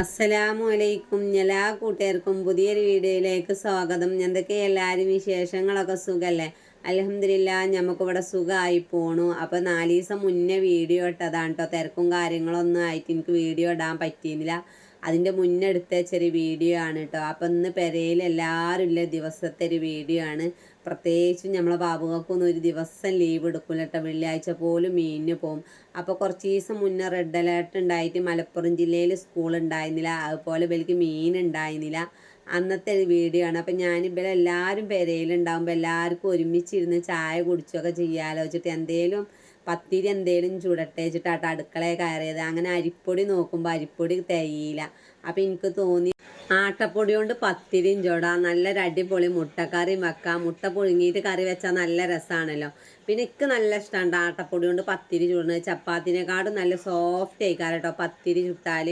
അസ്സലാമു അലൈക്കും എല്ലാ കൂട്ടുകാർക്കും പുതിയൊരു വീഡിയോയിലേക്ക് സ്വാഗതം. എന്തൊക്കെ എല്ലാവരും വിശേഷങ്ങളൊക്കെ സുഖമല്ലേ അലഹമില്ല നമുക്കിവിടെ സുഖമായി പോണു. അപ്പോൾ നാല് ദിവസം മുന്നേ വീഡിയോ ഇട്ടതാണ് കേട്ടോ തിരക്കും കാര്യങ്ങളൊന്നും ആയിട്ട് എനിക്ക് വീഡിയോ ഇടാൻ പറ്റിയിരുന്നില്ല. അതിന്റെ മുന്നേ എടുത്ത ചെറിയ വീഡിയോ ആണ് കേട്ടോ അപ്പം ഇന്ന് പെരയിൽ എല്ലാവരും ഇല്ല ദിവസത്തെ ഒരു വീഡിയോ ആണ്. പ്രത്യേകിച്ചും നമ്മളെ ബാബുകൾക്കൊന്നും ഒരു ദിവസം ലീവ് എടുക്കില്ല കേട്ടോ വെള്ളിയാഴ്ച പോലും മീനിന് പോകും അപ്പോൾ കുറച്ച് ദിവസം മുന്നേ റെഡ് അലേർട്ട് ഉണ്ടായിട്ട് മലപ്പുറം ജില്ലയിൽ സ്കൂൾ ഉണ്ടായിരുന്നില്ല. അതുപോലെ ഇവർക്ക് മീൻ ഉണ്ടായിരുന്നില്ല. അന്നത്തെ വീഡിയോ ആണ്. അപ്പം ഞാനിവിടെ എല്ലാവരും പെരയിലുണ്ടാകുമ്പോൾ എല്ലാവർക്കും ഒരുമിച്ചിരുന്ന് ചായ കുടിച്ചൊക്കെ ചെയ്യാലോ. വെച്ചിട്ട് എന്തേലും പത്തിരി എന്തേലും ചുടട്ടെ വെച്ചിട്ട് അടുക്കളയിൽ കയറിയത്. അങ്ങനെ അരിപ്പൊടി നോക്കുമ്പോൾ അരിപ്പൊടി തികയില്ല. അപ്പം എനിക്ക് തോന്നി ആട്ടപ്പൊടി കൊണ്ട് പത്തിരിയും ചുടാം നല്ലൊരു അടിപൊളി മുട്ടക്കറിയും വെക്കാം. മുട്ട പുഴുങ്ങിയിട്ട് കറി വെച്ചാൽ നല്ല രസമാണല്ലോ പിന്നെ എനിക്ക് നല്ല ഇഷ്ടമാണ് ആട്ടപ്പൊടി കൊണ്ട് പത്തിരി ചുടുന്നത് ചപ്പാത്തിനെക്കാളും നല്ല സോഫ്റ്റ് ആയിക്കാറ് കേട്ടോ പത്തിരി ചുട്ടാൽ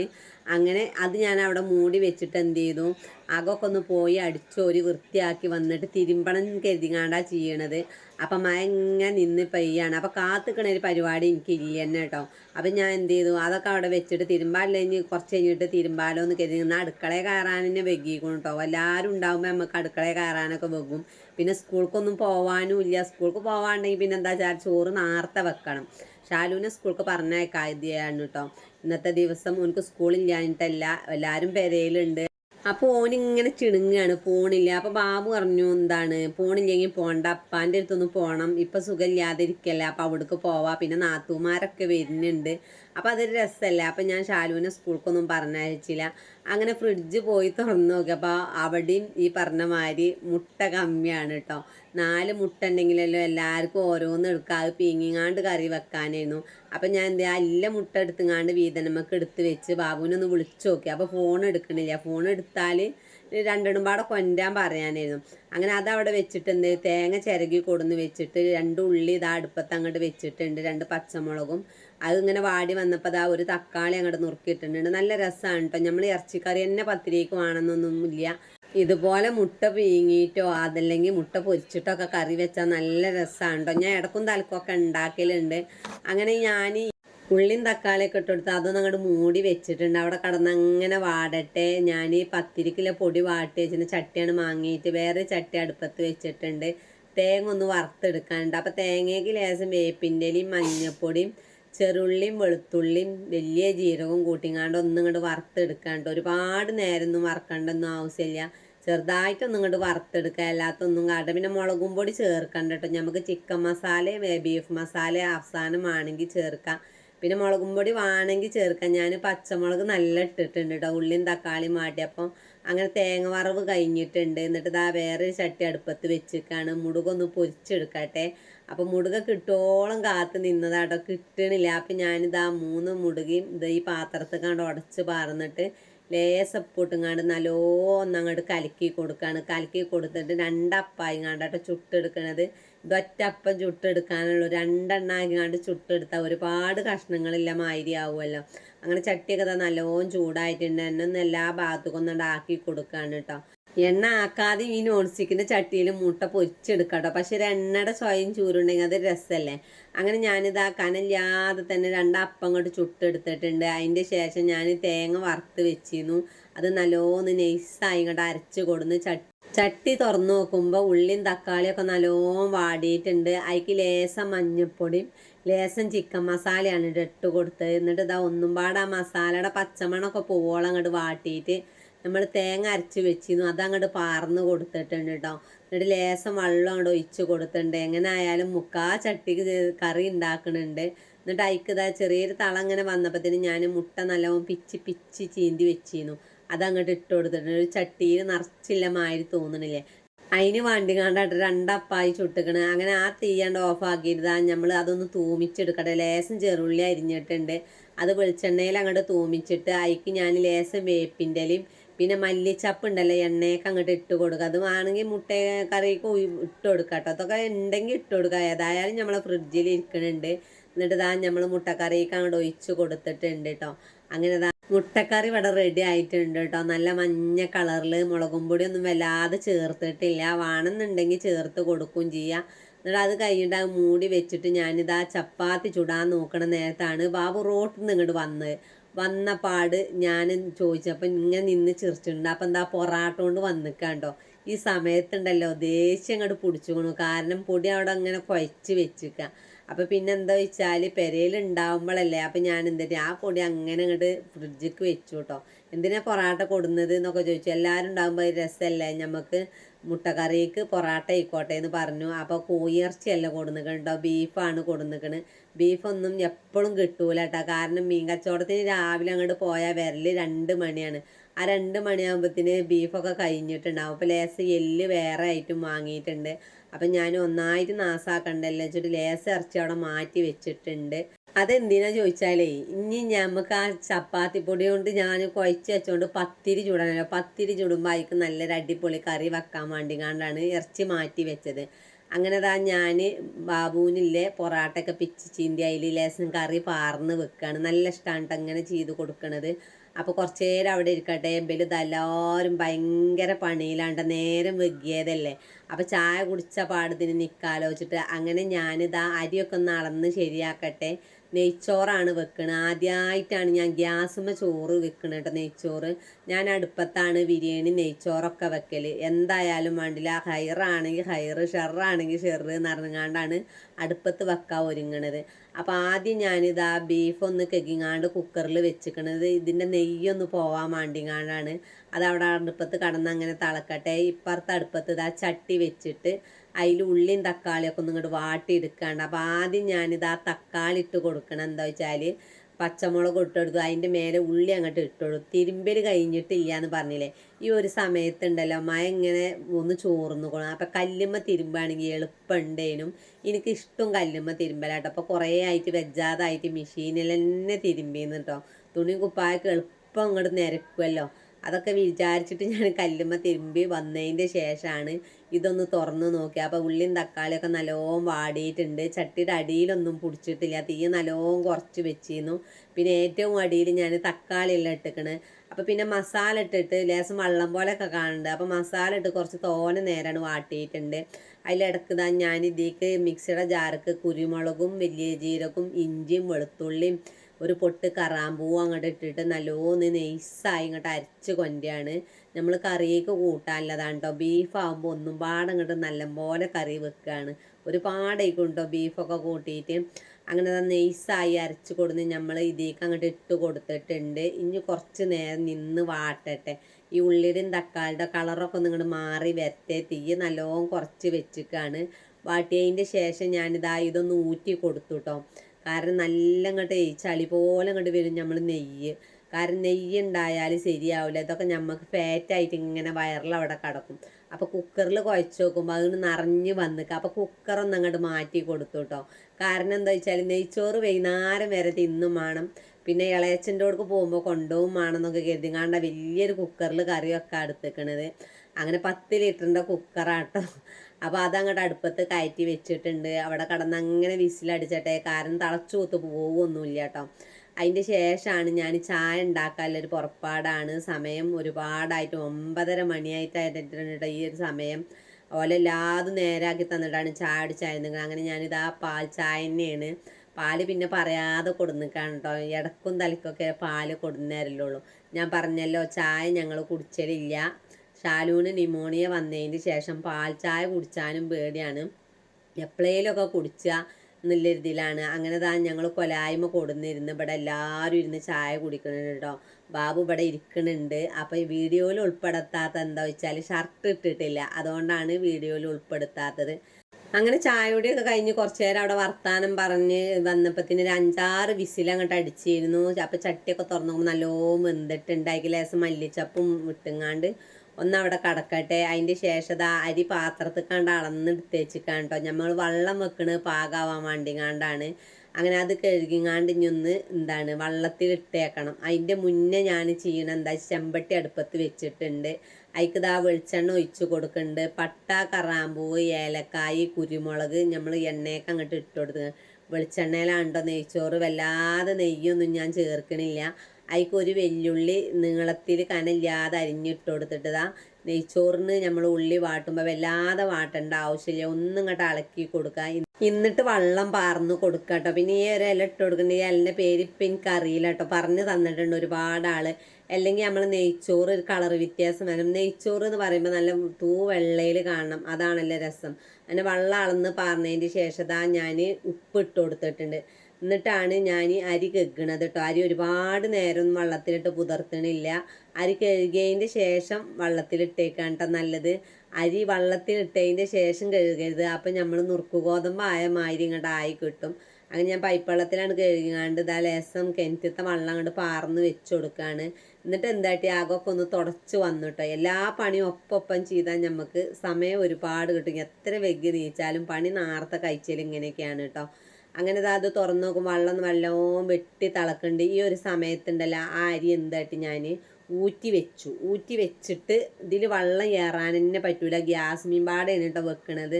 അങ്ങനെ അത് ഞാൻ അവിടെ മൂടി വെച്ചിട്ട് എന്ത് ചെയ്തു? അകൊക്കെ ഒന്ന് പോയി അടിച്ചോരി വൃത്തിയാക്കി വന്നിട്ട് തിരുമ്പണം കരുതിങ്ങാണ്ടാ ചെയ്യണത്. അപ്പം മഴ ഇങ്ങനെ നിന്ന് പെയ്യാണ്. അപ്പം കാത്തുക്കണ ഒരു പരിപാടി എനിക്കില്ല തന്നെ കേട്ടോ അപ്പം ഞാൻ എന്ത് ചെയ്തു? അതൊക്കെ അവിടെ വെച്ചിട്ട് തിരുമ്പാല്ലെങ്കിൽ കുറച്ച് കഴിഞ്ഞിട്ട് തിരുമ്പാലോ എന്ന് കരുതി എന്നാൽ അടുക്കളയിൽ കയറാൻ തന്നെ വെക്കിക്കും കേട്ടോ എല്ലാവരും ഉണ്ടാകുമ്പോൾ നമുക്ക് അടുക്കളയിൽ കയറാനൊക്കെ വെക്കും പിന്നെ സ്കൂൾക്കൊന്നും പോകാനും ഇല്ല. സ്കൂൾക്ക് പോകാണ്ടെങ്കിൽ പിന്നെ എന്താ വെച്ചാൽ ചോറ് നേരത്തെ വെക്കണം. ഷാലുവിനെ സ്കൂൾക്ക് പറഞ്ഞയക്കാതിയാണ് കേട്ടോ ഇന്നത്തെ ദിവസം ഓനക്ക് സ്കൂളില്ലാഞ്ഞിട്ടല്ല. എല്ലാവരും പെരയിലുണ്ട് അപ്പോൾ ഓനിങ്ങനെ ചിണുങ്ങാണ് പോണില്ല. അപ്പോൾ ബാബു പറഞ്ഞു എന്താണ്? പോണില്ലെങ്കിൽ പോണ്ട. അപ്പാന്റെ അടുത്തൊന്ന് പോകണം ഇപ്പം സുഖമില്ലാതിരിക്കല്ല. അപ്പോൾ അവിടേക്ക് പോവാ. പിന്നെ നാത്തുമാരൊക്കെ വരുന്നുണ്ട്. അപ്പോൾ അതൊരു രസമല്ല അപ്പം ഞാൻ ഷാലുവിനെ സ്കൂൾക്കൊന്നും പറഞ്ഞയച്ചില്ല. അങ്ങനെ ഫ്രിഡ്ജ് പോയി തുറന്നു നോക്കിയപ്പോൾ അവിടെയും ഈ പറഞ്ഞ മാതിരി മുട്ട കമ്മിയാണ് കേട്ടോ നാല് മുട്ട ഉണ്ടെങ്കിലല്ലോ എല്ലാവർക്കും ഓരോന്ന് എടുക്കുക അത് പീങ്ങിങ്ങാണ്ട് കറി വെക്കാനായിരുന്നു. അപ്പം ഞാൻ എന്താ എല്ലാ മുട്ട എടുത്തുങ്ങാണ്ട് വീതനമ്മക്ക് എടുത്ത് വെച്ച് ബാബുവിനെ ഒന്ന് വിളിച്ചു നോക്കി. അപ്പോൾ ഫോൺ എടുക്കണില്ല. ഫോൺ എടുത്താൽ രണ്ടെണ്ണം പാടെ കൊണ്ടാൻ പറയാനായിരുന്നു. അങ്ങനെ അത് അവിടെ വെച്ചിട്ട് എന്ത് തേങ്ങ ചിരകി കൊടുന്ന് വെച്ചിട്ട് രണ്ട് ഉള്ളി ഇതാ അടുപ്പത്ത് അങ്ങോട്ട് വെച്ചിട്ടുണ്ട്. രണ്ട് പച്ചമുളകും അത് ഇങ്ങനെ വാടി വന്നപ്പോൾ അതാ ഒരു തക്കാളി അങ്ങോട്ട് നുറുക്കിയിട്ടുണ്ട്. നല്ല രസമാണ് കേട്ടോ നമ്മൾ ഇറച്ചിക്കറി തന്നെ പത്തിരിക്ക് വേണമെന്നൊന്നുമില്ല ഇതുപോലെ മുട്ട പീങ്ങിയിട്ടോ അതല്ലെങ്കിൽ മുട്ട പൊരിച്ചിട്ടോ ഒക്കെ കറി വെച്ചാൽ നല്ല രസമാണ് കേട്ടോ ഞാൻ ഇടക്കും തലക്കൊക്കെ ഉണ്ടാക്കലുണ്ട്. അങ്ങനെ ഞാൻ ഉള്ളിയും തക്കാളിയൊക്കെ ഇട്ടെടുത്ത് അതൊന്നും അങ്ങോട്ട് മൂടി വെച്ചിട്ടുണ്ട്. അവിടെ കടന്ന് അങ്ങനെ വാടട്ടെ. ഞാൻ ഈ പത്തിരിക്കിലെ പൊടി വാട്ടി വെച്ചിട്ട് ചട്ടിയാണ് വാങ്ങിയിട്ട് വേറെ ചട്ടി അടുപ്പത്ത് വെച്ചിട്ടുണ്ട്. തേങ്ങ ഒന്ന് വറുത്തെടുക്കാനുണ്ട്. അപ്പോൾ തേങ്ങയ്ക്ക് ലേശം വേപ്പിന്റെലയും മഞ്ഞപ്പൊടിയും ചെറുള്ളിയും വെളുത്തുള്ളിയും വലിയ ജീരകവും കൂട്ടിങ്ങാണ്ട് ഒന്നും ഇങ്ങോട്ട് വറുത്തെടുക്കാണ്ട്. ഒരുപാട് നേരമൊന്നും വറക്കേണ്ടൊന്നും ആവശ്യമില്ല ചെറുതായിട്ടൊന്നും ഇങ്ങോട്ട് വറുത്തെടുക്കുക അല്ലാത്തൊന്നും കാട്ട പിന്നെ മുളകും പൊടി ചേർക്കണ്ട കേട്ടോ നമുക്ക് ചിക്കൻ മസാല ബീഫ് മസാല അവസാനമാണെങ്കിൽ ചേർക്കാം. പിന്നെ മുളകും പൊടി വേണമെങ്കിൽ ചേർക്കാം. ഞാൻ പച്ചമുളക് നല്ല ഇട്ടിട്ടുണ്ട് കേട്ടോ ഉള്ളിയും തക്കാളിയും മാട്ടിയപ്പം അങ്ങനെ തേങ്ങ വറവ് കഴിഞ്ഞിട്ടുണ്ട്. എന്നിട്ട് ഇതാ വേറെ ചട്ടി അടുപ്പത്ത് വെച്ചിക്കാണ് മുടുകൊന്ന് പൊരിച്ചെടുക്കട്ടെ. അപ്പോൾ മുടുക കിട്ടോളം കാത്ത് നിന്നതാട്ടോ കിട്ടണില്ല. അപ്പം ഞാനിതാ മൂന്ന് മുടുകയും ഇത് ഈ പാത്രത്തിൽ കണ്ട് ഉടച്ച് പാർന്നിട്ട് ലേസപ്പൊട്ടുങ്ങാണ്ട് നല്ലോ അങ്ങോട്ട് കലക്കി കൊടുക്കുകയാണ് കലക്കി കൊടുത്തിട്ട് രണ്ടപ്പായി കണ്ടാട്ടോ ചുട്ടെടുക്കണത്. ഇതൊറ്റപ്പം ചുട്ടെടുക്കാനുള്ളൂ കണ്ട് ചുട്ടെടുത്താൽ ഒരുപാട് കഷ്ണങ്ങളില്ല. മാതിരി ആവുമല്ലോ. അങ്ങനെ ചട്ടിയൊക്കെ നല്ലോണം ചൂടായിട്ടുണ്ട്. എന്നെ ഒന്ന് എല്ലാ ഭാഗത്തേക്കും ഒന്നുകൊണ്ട് ആക്കി കൊടുക്കുകയാണ് കേട്ടോ. എണ്ണ ആക്കാതെ ഈ നോൺ സ്റ്റിക്കിന്റെ ചട്ടിയിൽ മുട്ട പൊരിച്ചെടുക്കട്ടോ. പക്ഷെ ഒരു എണ്ണയുടെ സ്വയം ചൂരുണ്ടെങ്കിൽ അത് രസമല്ലേ അങ്ങനെ ഞാനിത് ആ കനല്ലാതെ തന്നെ രണ്ടപ്പം കൊണ്ട് ചുട്ടെടുത്തിട്ടുണ്ട്. അതിന്റെ ശേഷം ഞാൻ തേങ്ങ വറുത്ത് വെച്ചിരുന്നു. അത് നല്ലോന്ന് നൈസായി ഇങ്ങോട്ട് അരച്ച് കൊടുന്ന് ചട്ടി ചട്ടി തുറന്നു നോക്കുമ്പോൾ ഉള്ളിയും തക്കാളിയൊക്കെ നല്ലോണം വാടിയിട്ടുണ്ട്. അതിക്ക് ലേസം മഞ്ഞൾപ്പൊടിയും ലേസം ചിക്കൻ മസാലയാണ് ഇട്ട് കൊടുത്തത്. എന്നിട്ട് ഇതാ ഒന്നും പാടെ ആ മസാലയുടെ പച്ചമണമൊക്കെ പോവോളം അങ്ങോട്ട് വാട്ടിയിട്ട് നമ്മൾ തേങ്ങ അരച്ച് വെച്ചിരുന്നു. അതങ്ങോട്ട് പാർന്ന് കൊടുത്തിട്ടുണ്ട് കേട്ടോ എന്നിട്ട് ലേസം വെള്ളം അങ്ങോട്ട് ഒഴിച്ച് കൊടുത്തിട്ടുണ്ട്. എങ്ങനെ ആയാലും മുക്കാ ചട്ടിക്ക് കറി ഉണ്ടാക്കുന്നുണ്ട് എന്നിട്ട് അതിക്ക് ഇതാ ചെറിയൊരു തള അങ്ങനെ വന്നപ്പോഴത്തേന് ഞാൻ മുട്ട നല്ലോണം പിച്ച് പിച്ച് ചീന്തി വെച്ചിരുന്നു. അതങ്ങോട്ട് ഇട്ട് കൊടുത്തിട്ടുണ്ട്. ഒരു ചട്ടിയിൽ നിറച്ചില്ല മാതിരി തോന്നണില്ലേ? അതിന് വണ്ടിങ്ങാണ്ടായിട്ട് രണ്ടപ്പായി ചുട്ടുക്കണ്. അങ്ങനെ ആ തീയാണ്ട് ഓഫാക്കിയിരുതാ നമ്മൾ അതൊന്ന് തൂമിച്ചെടുക്കട്ടെ. ലേസം ചെറുള്ളി അരിഞ്ഞിട്ടുണ്ട്. അത് വെളിച്ചെണ്ണയിൽ അങ്ങോട്ട് തൂമിച്ചിട്ട് അതിക്ക് ഞാൻ ലേസം വേപ്പിന്റെ പിന്നെ മല്ലിച്ചപ്പ് ഉണ്ടല്ലോ എണ്ണയൊക്കെ അങ്ങോട്ട് ഇട്ട് കൊടുക്കുക അത് വേണമെങ്കിൽ മുട്ട കറിക്ക് ഇട്ട് കൊടുക്കുക കേട്ടോ അതൊക്കെ ഉണ്ടെങ്കിൽ ഇട്ട് കൊടുക്കുക ഏതായാലും നമ്മളെ ഫ്രിഡ്ജിൽ ഇരിക്കണുണ്ട് എന്നിട്ട് ഇതാ നമ്മൾ മുട്ടക്കറിക്ക് അങ്ങോട്ട് ഒഴിച്ച് കൊടുത്തിട്ടുണ്ട് കേട്ടോ അങ്ങനെ മുട്ടക്കറി ഇവിടെ റെഡി ആയിട്ടുണ്ട് കേട്ടോ. നല്ല മഞ്ഞ കളറിൽ മുളകും പൊടി ഒന്നും വല്ലാതെ ചേർത്തിട്ടില്ല. വേണമെന്നുണ്ടെങ്കിൽ ചേർത്ത് കൊടുക്കും ചെയ്യാം. എന്നിട്ട് അത് കഴിഞ്ഞിട്ട് മൂടി വെച്ചിട്ട് ഞാനിതാ ചപ്പാത്തി ചുടാൻ നോക്കണ നേരത്താണ് ബാബു റോട്ടിൽ നിന്ന് ഇങ്ങോട്ട് വന്നത് വന്ന. പാട് ഞാൻ ചോദിച്ചപ്പോൾ ഇങ്ങനെ നിന്ന് ചിരിച്ചിട്ടുണ്ട്. അപ്പം എന്താ പൊറാട്ട കൊണ്ട് വന്നിക്കാണ്ടോ ഈ സമയത്തുണ്ടല്ലോ ദേഷ്യം അങ്ങോട്ട് പിടിച്ചു കാരണം പൊടി അവിടെ അങ്ങനെ കുഴച്ച് വെച്ചിക്ക. അപ്പം പിന്നെ എന്താ വെച്ചാൽ പെരയിൽ ഉണ്ടാവുമ്പോഴല്ലേ അപ്പോൾ ഞാൻ എന്തിട്ട് ആ പൊടി അങ്ങനെ അങ്ങോട്ട് ഫ്രിഡ്ജിക്ക് വെച്ചു കേട്ടോ എന്തിനാ പൊറാട്ട കൊടുന്നത് എന്നൊക്കെ ചോദിച്ചു. എല്ലാവരും ഉണ്ടാകുമ്പോൾ രസമല്ലേ നമുക്ക് മുട്ടക്കറിക്ക് പൊറാട്ട ആയിക്കോട്ടെ എന്ന് പറഞ്ഞു. അപ്പോൾ കോയിറച്ചിയല്ല കൊടുന്നിക്കണോ ബീഫാണ് കൊടുന്നിക്കണ് ബീഫൊന്നും എപ്പോഴും കിട്ടൂല കേട്ടോ കാരണം മീൻ കച്ചവടത്തിന് രാവിലെ അങ്ങോട്ട് പോയാൽ വരൽ രണ്ട് മണിയാണ്. ആ രണ്ട് മണിയാകുമ്പോഴത്തേന് ബീഫൊക്കെ കഴിഞ്ഞിട്ടുണ്ടാവും. അപ്പോൾ ലേസ് എല്ല് വേറെ ആയിട്ടും വാങ്ങിയിട്ടുണ്ട്. അപ്പം ഞാൻ ഒന്നായിട്ട് നാസാക്കണ്ടല്ലോ വെച്ചിട്ട് ലേസ് ഇറച്ചി അവിടെ മാറ്റി വെച്ചിട്ടുണ്ട്. അതെന്തിനാ ചോദിച്ചാലേ ഇനി നമുക്ക് ആ ചപ്പാത്തി പൊടി കൊണ്ട് ഞാൻ കുഴച്ച് വെച്ചുകൊണ്ട് പത്തിരി ചൂടാനല്ലോ പത്തിരി ചുടുമ്പോൾ അതിക്ക് നല്ലൊരു അടിപൊളി കറി വെക്കാൻ വേണ്ടി കണ്ടാണ് ഇറച്ചി മാറ്റി വെച്ചത്. അങ്ങനെ താ ഞാൻ ബാബുവിനില്ലേ പൊറാട്ടയൊക്കെ പിച്ച് ചീന്തി അതിൽ ലേശം കറി പാർന്ന് വെക്കുകയാണ് നല്ല ഇഷ്ടമാണ് അങ്ങനെ ചെയ്ത് കൊടുക്കണത്. അപ്പോൾ കുറച്ച് നേരം അവിടെ ഇരിക്കട്ടെ. എമ്പലും ഇതെല്ലാവരും ഭയങ്കര പണിയിലാണ്ട് നേരം വെക്കിയതല്ലേ അപ്പോൾ ചായ കുടിച്ച പാടത്തിന് നിൽക്കാലോചിച്ചിട്ട് അങ്ങനെ ഞാനിതാ അരിയൊക്കെ ഒന്ന് അളന്ന് ശരിയാക്കട്ടെ. നെയ്ച്ചോറാണ് വെക്കുന്നത് ആദ്യമായിട്ടാണ് ഞാൻ ഗ്യാസുമ്മ ചോറ് വെക്കണ കേട്ടോ നെയ്ച്ചോറ്. ഞാൻ അടുപ്പത്താണ് ബിരിയാണി നെയ്ച്ചോറൊക്കെ വെക്കൽ എന്തായാലും വേണ്ടില്ല. ഹൈറാണെങ്കിൽ ഹൈറ് ഷെറാണെങ്കിൽ ഷെറ് എന്ന് പറഞ്ഞുകൊണ്ടാണ് അടുപ്പത്ത് വെക്കാൻ ഒരുങ്ങണത്. അപ്പോൾ ആദ്യം ഞാനിതാ ബീഫ് ഒന്ന് കെക്കിങ്ങാണ്ട് കുക്കറിൽ വെച്ചിക്കണത്. ഇതിന്റെ നെയ്യൊന്ന് പോവാൻ വേണ്ടിങ്ങാണ്ടാണ് അതവിടെ അടുപ്പത്ത് കടന്ന് അങ്ങനെ തിളക്കട്ടെ. ഇപ്പുറത്തെ അടുപ്പത്ത് ഇതാ ചട്ടി വെച്ചിട്ട് അതിൽ ഉള്ളിയും തക്കാളിയൊക്കെ ഒന്ന് ഇങ്ങോട്ട് വാട്ടിയെടുക്കാണ്ട്. അപ്പോൾ ആദ്യം ഞാനിത് തക്കാളി ഇട്ട് കൊടുക്കണം എന്താ വെച്ചാൽ പച്ചമുളക് ഇട്ടെടുത്തു. അതിന്റെ മേലെ ഉള്ളി അങ്ങോട്ട് ഇട്ടുകൊടുത്തു തിരുമ്പൽ കഴിഞ്ഞിട്ടില്ല എന്ന് പറഞ്ഞില്ലേ? ഈ ഒരു സമയത്തുണ്ടല്ലോ മഴ ഇങ്ങനെ ഒന്ന് ചോർന്നു കൊള്ളാം. അപ്പം കല്ലുമ്മ തിരുമ്പാണെങ്കിൽ എളുപ്പമുണ്ടേനും. എനിക്ക് ഇഷ്ടം കല്ലുമ്മ തിരുമ്പലാട്ടോ. അപ്പോൾ കുറേ ആയിട്ട് വെജാതായിട്ട് മെഷീനിൽ തന്നെ തിരുമ്പിന്ന് കേട്ടോ തുണി കുപ്പായൊക്കെ എളുപ്പം അങ്ങോട്ട് നിരക്കുമല്ലോ അതൊക്കെ വിചാരിച്ചിട്ട് ഞാൻ കല്ലുമ്മ തിരുമ്പി വന്നതിന്റെ ശേഷമാണ് ഇതൊന്ന് തുറന്ന് നോക്കി അപ്പോൾ ഉള്ളിയും തക്കാളിയൊക്കെ നല്ലോം വാടിയിട്ടുണ്ട്. ചട്ടിയുടെ അടിയിലൊന്നും പിടിച്ചിട്ടില്ല. തീ നല്ലോം കുറച്ച് വെച്ചിരുന്നു. പിന്നെ ഏറ്റവും അടിയിൽ ഞാൻ തക്കാളിയെല്ലാം ഇട്ടിക്കണ്. അപ്പോൾ പിന്നെ മസാല ഇട്ടിട്ട് ലേശം വള്ളം പോലെയൊക്കെ കാണുന്നുണ്ട്. അപ്പോൾ മസാല ഇട്ട് കുറച്ച് തോനെ നേരമാണ് വാട്ടിയിട്ടുണ്ട്. അതിലിടക്ക് താ ഞാൻ ഇതിലേക്ക് മിക്സിയുടെ ജാർക്ക് കുരുമുളകും വലിയ ജീരകവും ഇഞ്ചിയും വെളുത്തുള്ളിയും ഒരു പൊട്ട് കറാമ്പൂവും അങ്ങോട്ട് ഇട്ടിട്ട് നല്ലോന്ന് നെയ്സായി ഇങ്ങോട്ട് അരച്ച് കൊണ്ടുകയാണ് നമ്മൾ കറിയേക്ക് കൂട്ടാനുള്ളതാണ് കേട്ടോ ബീഫാകുമ്പോൾ ഒന്നും പാടെ അങ്ങോട്ട് നല്ലപോലെ കറി വെക്കുകയാണ് ഒരുപാടായിക്കും കേട്ടോ ബീഫൊക്കെ കൂട്ടിയിട്ട്. അങ്ങനെ നെയ്സായി അരച്ച് കൊടുന്ന് നമ്മൾ ഇതിലേക്ക് അങ്ങോട്ട് ഇട്ട് കൊടുത്തിട്ടുണ്ട്. ഇനി കുറച്ച് നേരം നിന്ന് വാട്ടട്ടെ. ഈ ഉള്ളിയുടെയും തക്കാളിയുടെ കളറൊക്കെ ഒന്ന് ഇങ്ങോട്ട് മാറി വരട്ടെ. തീ നല്ലോണം കുറച്ച് വെച്ചിക്കാണ്. വാട്ടിയതിന്റെ ശേഷം ഞാനിതാ ഇതൊന്ന് ഊറ്റി കൊടുത്തു കേട്ടോ കാരണം നല്ല അങ്ങോട്ട് ചളി പോലെ അങ്ങോട്ട് വരും നമ്മൾ നെയ്യ്. കാരണം നെയ്യ് ഉണ്ടായാൽ ശരിയാവില്ല ഇതൊക്കെ നമുക്ക് ഫാറ്റായിട്ട് ഇങ്ങനെ വയറിൽ അവിടെ കിടക്കും. അപ്പോൾ കുക്കറിൽ കുഴച്ച് നോക്കുമ്പോൾ അതിന് നിറഞ്ഞ് വന്നിക്ക. അപ്പോൾ കുക്കറൊന്നും അങ്ങോട്ട് മാറ്റി കൊടുത്തു കേട്ടോ കാരണം എന്താ വെച്ചാൽ നെയ്ച്ചോറ് വൈകുന്നേരം വരെ തിന്നും വേണം പിന്നെ ഇളയച്ചന്റെ അടുക്ക് പോകുമ്പോൾ കൊണ്ടുപോകും വേണമെന്നൊക്കെ കരുതിങ്ങാണ്ട വലിയൊരു കുക്കറിൽ കറിയൊക്കെ എടുത്തേക്കണത് അങ്ങനെ പത്ത് ലിറ്ററിന്റെ കുക്കറാട്ടോ അപ്പോൾ അതങ്ങോട്ട് അടുപ്പത്ത് കയറ്റി വെച്ചിട്ടുണ്ട്. അവിടെ കിടന്ന് അങ്ങനെ വിസിലടിച്ചട്ടെ. കാരണം തിളച്ചു കൊത്ത് പോകുമൊന്നുമില്ല കേട്ടോ അതിന്റെ ശേഷമാണ് ഞാൻ ചായ ഉണ്ടാക്കാനുള്ളൊരു പുറപ്പാടാണ്. സമയം ഒരുപാടായിട്ട്. ഒമ്പതര മണിയായിട്ടായിട്ടുണ്ട് ഈ ഒരു സമയം. ഓലെല്ലാതും നേരാക്കി തന്നിട്ടാണ് ചായ അടിച്ചായിരുന്നെങ്കിൽ അങ്ങനെ ഞാനിതാ പാൽ ചായ തന്നെയാണ്. പാൽ പിന്നെ പറയാതെ കൊടുന്നിക്കാണ് കേട്ടോ ഇടക്കും തലക്കൊക്കെ പാൽ കൊടുന്നേരല്ലുള്ളൂ ഞാൻ പറഞ്ഞല്ലോ ചായ ഞങ്ങൾ കുടിച്ചലില്ല. ഷാലൂന് ന്യൂമോണിയ വന്നതിന് ശേഷം പാൽ ചായ കുടിച്ചാനും പേടിയാണ്. എപ്പോഴേലൊക്കെ കുടിച്ച എന്നുള്ള രീതിയിലാണ് അങ്ങനെ താ ഞങ്ങൾ കൊലായ്മ കൊടുന്നിരുന്ന് ഇവിടെ എല്ലാവരും ഇരുന്ന് ചായ കുടിക്കുന്നുണ്ട് കേട്ടോ. ബാബു ഇവിടെ ഇരിക്കുന്നുണ്ട് അപ്പോൾ ഈ വീഡിയോയിൽ ഉൾപ്പെടുത്താത്ത എന്താ വെച്ചാൽ ഷർട്ട് ഇട്ടിട്ടില്ല. അതുകൊണ്ടാണ് വീഡിയോയിൽ ഉൾപ്പെടുത്താത്തത്. അങ്ങനെ ചായയോടെയൊക്കെ കഴിഞ്ഞ് കുറച്ച് നേരം അവിടെ വർത്താനം പറഞ്ഞ് വന്നപ്പത്തിന് ഒരു അഞ്ചാറ് വിസിൽ അങ്ങോട്ട് അടിച്ചിരുന്നു. അപ്പോൾ ചട്ടിയൊക്കെ തുറന്നു നോക്കുമ്പോൾ നല്ലോണം വെന്തിട്ടുണ്ടാക്കി ലേശം മല്ലിച്ചപ്പും വിട്ടുങ്ങാണ്ട് ഒന്ന് അവിടെ കടക്കട്ടെ. അതിന്റെ ശേഷം അരി പാത്രത്തിൽ കണ്ട് അളന്നെടുത്ത് വെച്ചിക്കാണ് കേട്ടോ നമ്മൾ വെള്ളം വെക്കണ് പാകാവാൻ വേണ്ടി കാണ്ടാണ് അങ്ങനെ അത് കഴുകിങ്ങാണ്ട് ഇഞ്ഞൊന്ന് എന്താണ് വെള്ളത്തിൽ ഇട്ടേക്കണം. അതിന്റെ മുന്നേ ഞാൻ ചെയ്യണം എന്താ ചെമ്പട്ടി അടുപ്പത്ത് വെച്ചിട്ടുണ്ട്. അതിക്ക് ഇതാ വെളിച്ചെണ്ണ ഒഴിച്ച് കൊടുക്കുന്നുണ്ട് പട്ട കറാമ്പൂവ് ഏലക്കായ് കുരുമുളക് നമ്മൾ എണ്ണയൊക്കെ അങ്ങോട്ട് ഇട്ട് കൊടുത്ത്. വെളിച്ചെണ്ണയിലാണ്ടോ നെയ്ച്ചോറ്. വല്ലാതെ നെയ്യൊന്നും ഞാൻ ചേർക്കണില്ല. അതിക്ക് ഒരു വെല്ലുള്ളി നീളത്തിൽ കനമില്ലാതെ അരിഞ്ഞിട്ട് കൊടുത്തിട്ടതാ നെയ്ച്ചോറിന് നമ്മൾ ഉള്ളി വാട്ടുമ്പോൾ വല്ലാതെ വാട്ടേണ്ട ആവശ്യമില്ല ഒന്നും ഇങ്ങോട്ട് അളക്കി കൊടുക്കുക എന്നിട്ട് വെള്ളം പാർന്ന് കൊടുക്കുക കേട്ടോ പിന്നെ ഈ ഒരു ഇല ഇട്ട് കൊടുക്കുന്ന ഈ ഇലന്റെ പേര് ഇപ്പം എനിക്കറിയില്ല കേട്ടോ പറഞ്ഞ് തന്നിട്ടുണ്ട് ഒരുപാട് ആൾ അല്ലെങ്കിൽ നമ്മൾ നെയ്ച്ചോറ് ഒരു കളർ വ്യത്യാസം വരും. നെയ്ച്ചോറ് എന്ന് പറയുമ്പോൾ നല്ല തൂ വെള്ളയിൽ കാണണം. അതാണല്ലോ രസം. അങ്ങനെ വെള്ളം അളന്ന് പാർന്നതിന്റെ ശേഷം ഞാൻ ഉപ്പ് ഇട്ട് കൊടുത്തിട്ടുണ്ട്. എന്നിട്ടാണ് ഞാൻ അരി കഴുകണത് കേട്ടോ അരി ഒരുപാട് നേരം വെള്ളത്തിലിട്ട് പുതർത്തണില്ല. അരി കഴുകിയതിന്റെ ശേഷം വെള്ളത്തിലിട്ടേക്കാണ് കേട്ടോ നല്ലത്. അരി വെള്ളത്തിലിട്ടതിന്റെ ശേഷം കഴുകരുത്. അപ്പം നമ്മൾ നുറുക്ക് ഗോതമ്പായ മാതിരി ഇങ്ങോട്ട് ആയി കിട്ടും. അങ്ങനെ ഞാൻ പൈപ്പ് വെള്ളത്തിലാണ് കഴുകിയാണ്ട് ഇതാ ലേസം കിണറ്റത്തെ വെള്ളം അങ്ങോട്ട് പാർന്ന് വെച്ച് കൊടുക്കുകയാണ് എന്നിട്ട് എന്താട്ടി? ആകൊക്കെ ഒന്ന് തുടച്ച് വന്നു കേട്ടോ എല്ലാ പണിയും ഒപ്പം ചെയ്താൽ നമുക്ക് സമയം ഒരുപാട് കിട്ടും. എത്ര വെഗ് നീച്ചാലും പണി നേരത്തെ കഴിച്ചാലും ഇങ്ങനെയൊക്കെയാണ് കേട്ടോ അങ്ങനെ അത് തുറന്ന് നോക്കും വെള്ളം നല്ലോണം വെട്ടി തിളക്കുന്നുണ്ട് ഈ ഒരു സമയത്തുണ്ടല്ലോ ആ അരി എന്തായിട്ട് ഞാൻ ഊറ്റി വെച്ചു. ഊറ്റി വെച്ചിട്ട് ഇതിൽ വെള്ളം ഏറാൻ തന്നെ പറ്റൂല. ഗ്യാസ് മീൻപാടാണ് കേട്ടോ വെക്കണത്.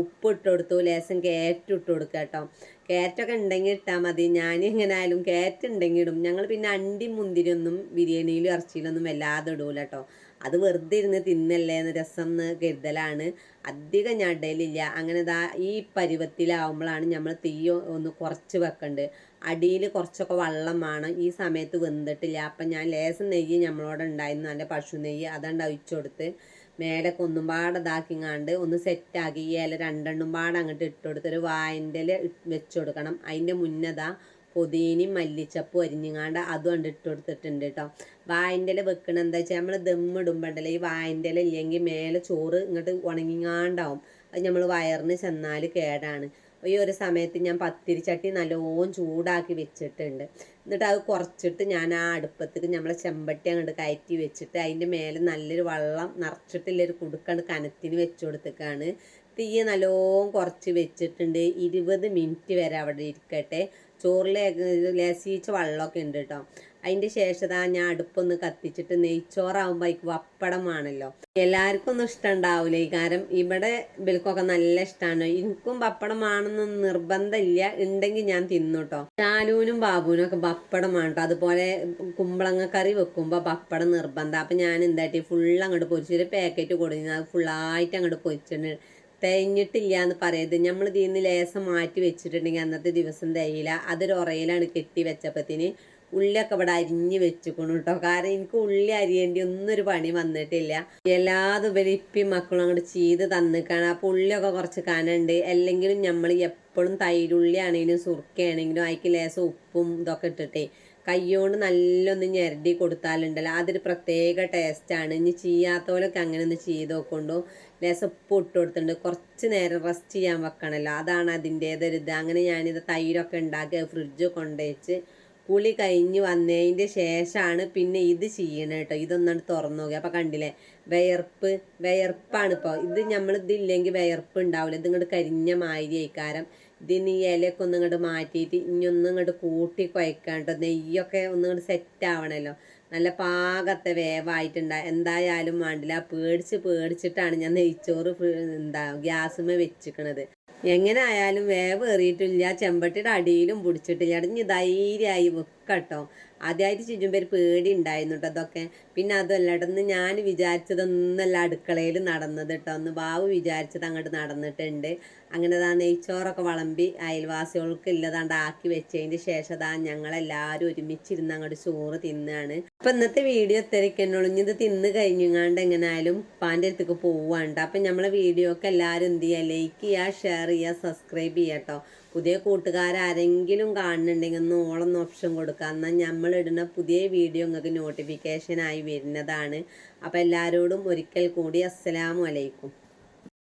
ഉപ്പ് ഇട്ട് കൊടുത്തു ലേശം കയറ്റ് ഇട്ട് കൊടുക്കുക കേട്ടോ കയറ്റൊക്കെ ഉണ്ടെങ്കിൽ ഇട്ടാൽ മതി. ഞാൻ എങ്ങനെ ആയാലും കയറ്റ് ഉണ്ടെങ്കിൽ ഇടും ഞങ്ങൾ പിന്നെ അണ്ടി മുന്തിരിയൊന്നും ബിരിയാണിയിലും ഇറച്ചിയിലൊന്നും വല്ലാതെ ഇടൂല കേട്ടോ അത് വെറുതെ ഇരുന്ന് തിന്നല്ലേ എന്ന് രസം എന്ന് കരുതലാണ്. അധികം ഞാൻ ഇടയിലില്ല അങ്ങനെ ദാ ഈ പരുവത്തിലാവുമ്പോഴാണ് നമ്മൾ തീ ഒന്ന് കുറച്ച് വെക്കേണ്ടത് അടിയിൽ കുറച്ചൊക്കെ വെള്ളം വേണം. ഈ സമയത്ത് വെന്തിട്ടില്ല. അപ്പം ഞാൻ ലേസം നെയ്യ് നമ്മളോട് ഉണ്ടായിരുന്നു. നല്ല പശു നെയ്യ് അതുകൊണ്ട് ഒഴിച്ചു കൊടുത്ത് മേലെ ഒന്നും പാടെ ഇതാക്കിങ്ങാണ്ട് ഒന്ന് സെറ്റാക്കി ഈ ഇല രണ്ടെണ്ണും പാടെ അങ്ങോട്ട് ഇട്ട് കൊടുത്ത് ഒരു വായന്റെ വെച്ച് കൊടുക്കണം. അതിന്റെ മുന്നതാ പുതിനയും മല്ലിച്ചപ്പും അരിഞ്ഞിങ്ങാണ്ട് അതും കണ്ട് ഇട്ട് കൊടുത്തിട്ടുണ്ട് കേട്ടോ വായന്റെ ഇല വെക്കണ എന്താ വെച്ചാൽ നമ്മൾ ദമ്മിടുമ്പോണ്ടല്ലോ ഈ വായന്റെ ഇല ഇല്ലെങ്കിൽ മേലെ ചോറ് ഇങ്ങോട്ട് ഉണങ്ങിങ്ങാണ്ടാവും. അത് നമ്മൾ വയറിന് ചെന്നാൽ കേടാണ്. ഈ ഒരു സമയത്ത് ഞാൻ പത്തിരി ചട്ടി നല്ലോണം ചൂടാക്കി വെച്ചിട്ടുണ്ട്. എന്നിട്ട് അത് കുറച്ചിട്ട് ഞാൻ ആ അടുപ്പത്തേക്ക് നമ്മളെ ചെമ്പട്ടി അങ്ങോട്ട് കയറ്റി വെച്ചിട്ട് അതിന്റെ മേലെ നല്ലൊരു വെള്ളം നിറച്ചിട്ടുള്ളൊരു കുടുക്കണ്ട് കനത്തിന് വെച്ചു കൊടുത്തേക്കാണ്. തീ നല്ലോണം കുറച്ച് വെച്ചിട്ടുണ്ട്. ഇരുപത് മിനിറ്റ് വരെ അവിടെ ഇരിക്കട്ടെ. ചോറിൽ ലസിച്ച വെള്ളമൊക്കെ ഉണ്ട് കേട്ടോ അതിന്റെ ശേഷം ഞാൻ അടുപ്പൊന്ന് കത്തിച്ചിട്ട് നെയ്ച്ചോറാകുമ്പോൾ അതിക്ക് പപ്പടമാണല്ലോ എല്ലാവർക്കും ഒന്നും ഇഷ്ടം ഉണ്ടാവില്ല ഈ കാരം ഇവിടെ ബിൽക്കൊക്കെ നല്ല ഇഷ്ടമാണ് എനിക്കും പപ്പടമാണെന്ന് നിർബന്ധമില്ല. ഉണ്ടെങ്കിൽ ഞാൻ തിന്നു കേട്ടോ ബാബുവിനും ഒക്കെ പപ്പടമാണ് അതുപോലെ കുമ്പളങ്ങ കറി വെക്കുമ്പോൾ പപ്പടം നിർബന്ധം. അപ്പം ഞാൻ എന്താട്ടി? ഫുൾ അങ്ങോട്ട് പൊരിച്ചൊരു പാക്കറ്റ് കൊടുത്തു അത് ഫുള്ളായിട്ട് അങ്ങോട്ട് പൊരിച്ചിട്ടുണ്ട് തേഞ്ഞിട്ടില്ല എന്ന് പറയരുത്. നമ്മൾ ഇതിൽ ലേസം മാറ്റി വെച്ചിട്ടുണ്ടെങ്കിൽ അന്നത്തെ ദിവസം തേയില അതൊരു ഉറയിലാണ് കെട്ടി വെച്ചപ്പത്തിന്. ഉള്ളിയൊക്കെ ഇവിടെ അരിഞ്ഞ് വെച്ചുക്കണം കേട്ടോ കാരണം എനിക്ക് ഉള്ളി അരിയേണ്ടി ഒന്നൊരു പണി വന്നിട്ടില്ല. എല്ലാതും ഇവർ ഇപ്പം മക്കളും അങ്ങോട്ട് ചെയ്ത് തന്നിക്കാണ്. അപ്പോൾ ഉള്ളിയൊക്കെ കുറച്ച് കനണ്ട്. അല്ലെങ്കിലും നമ്മൾ എപ്പോഴും തൈരുള്ളി ആണെങ്കിലും സുർക്കയാണെങ്കിലും അതിക്ക് ലേശം ഉപ്പും ഇതൊക്കെ ഇട്ടിട്ടേ കയ്യോണ്ട് നല്ലൊന്ന് ഞെരടി കൊടുത്താലുണ്ടല്ലോ. അതൊരു പ്രത്യേക ടേസ്റ്റാണ് ഇനി ചെയ്യാത്തവരൊക്കെ അങ്ങനെ ഒന്ന് ചെയ്ത് നോക്കൊണ്ടു. ലേശം ഉപ്പ് ഇട്ട് കൊടുത്തിട്ടുണ്ട്. കുറച്ച് നേരം റെസ്റ്റ് ചെയ്യാൻ വെക്കണമല്ലോ അതാണ് അതിന്റേതൊരു ഇത് അങ്ങനെ ഞാനിത് തൈരൊക്കെ ഉണ്ടാക്കി ഫ്രിഡ്ജ് കൊണ്ടുവച്ച് കുളി കഴിഞ്ഞ് വന്നതിന്റെ ശേഷമാണ് പിന്നെ ഇത് ചെയ്യണത് കേട്ടോ ഇതൊന്നാണ് തുറന്നു നോക്കുക അപ്പോൾ കണ്ടില്ലേ? വിയർപ്പ് വിയർപ്പാണ് ഇപ്പോൾ ഇത് നമ്മൾ ഇതില്ലെങ്കിൽ വിയർപ്പ് ഉണ്ടാവില്ല ഇത് ഇങ്ങോട്ട് കരിഞ്ഞ മാതിരി ആയിക്കാരം. ഇതിന് ഈ ഇലയൊക്കെ ഒന്ന് ഇങ്ങോട്ട് മാറ്റിയിട്ട് ഇനി ഒന്ന് ഇങ്ങോട്ട് കൂട്ടി കുഴക്കാണ്ട് നെയ്യൊക്കെ ഒന്ന് സെറ്റ് ആവണമല്ലോ നല്ല പാകത്തെ വേവായിട്ടുണ്ട്. എന്തായാലും വേണ്ടില്ല. പേടിച്ച് പേടിച്ചിട്ടാണ് ഞാൻ നെയ്ച്ചോറ് എന്താ ഗ്യാസുമേ വെച്ചിക്കണത്. എങ്ങനെ ആയാലും വേവ് ഏറിയിട്ടില്ല ചെമ്പട്ടിയുടെ അടിയിലും പിടിച്ചിട്ടില്ല. ഇനി ധൈര്യമായി വെക്കട്ടോ ആദ്യമായിട്ട് ചുറ്റുമ്പോൾ പേര് പേടി ഉണ്ടായിരുന്നു കേട്ടോ അതൊക്കെ. പിന്നെ അതല്ലടന്ന് ഇടന്ന് ഞാൻ വിചാരിച്ചതൊന്നല്ല അടുക്കളയിൽ നടന്നത് കേട്ടോ ഒന്ന് ബാബു വിചാരിച്ചത് അങ്ങോട്ട് നടന്നിട്ടുണ്ട്. അങ്ങനെ താ നെയ്ച്ചോറൊക്കെ വളമ്പി അയൽവാസികൾക്ക് ഇല്ലതാണ്ട് ആക്കി വെച്ചതിന് ശേഷം താ ഞങ്ങളെല്ലാവരും ഒരുമിച്ചിരുന്ന് അങ്ങോട്ട് ചോറ് തിന്നാണ്. അപ്പം ഇന്നത്തെ വീഡിയോ തിരക്കുന്നുള്ളൂ ഇനി ഇത് തിന്ന് കഴിഞ്ഞാണ്ട് എങ്ങനെയായാലും പാന്റെ അടുത്തേക്ക് പോവാണ്ട് അപ്പം നമ്മളെ വീഡിയോ ഒക്കെ എല്ലാവരും എന്ത് ചെയ്യുക ലൈക്ക് ചെയ്യുക ഷെയർ ചെയ്യുക സബ്സ്ക്രൈബ് ചെയ്യുക കേട്ടോ പുതിയ കൂട്ടുകാരാരെങ്കിലും കാണുന്നുണ്ടെങ്കിൽ ഒന്ന് ഓളൊന്ന് ഓപ്ഷൻ കൊടുക്കുക എന്നാൽ നമ്മൾ ഇടുന്ന പുതിയ വീഡിയോ നിങ്ങൾക്ക് നോട്ടിഫിക്കേഷനായി വരുന്നതാണ്. അപ്പോൾ എല്ലാവരോടും ഒരിക്കൽ കൂടി അസ്സലാമു അലൈക്കും.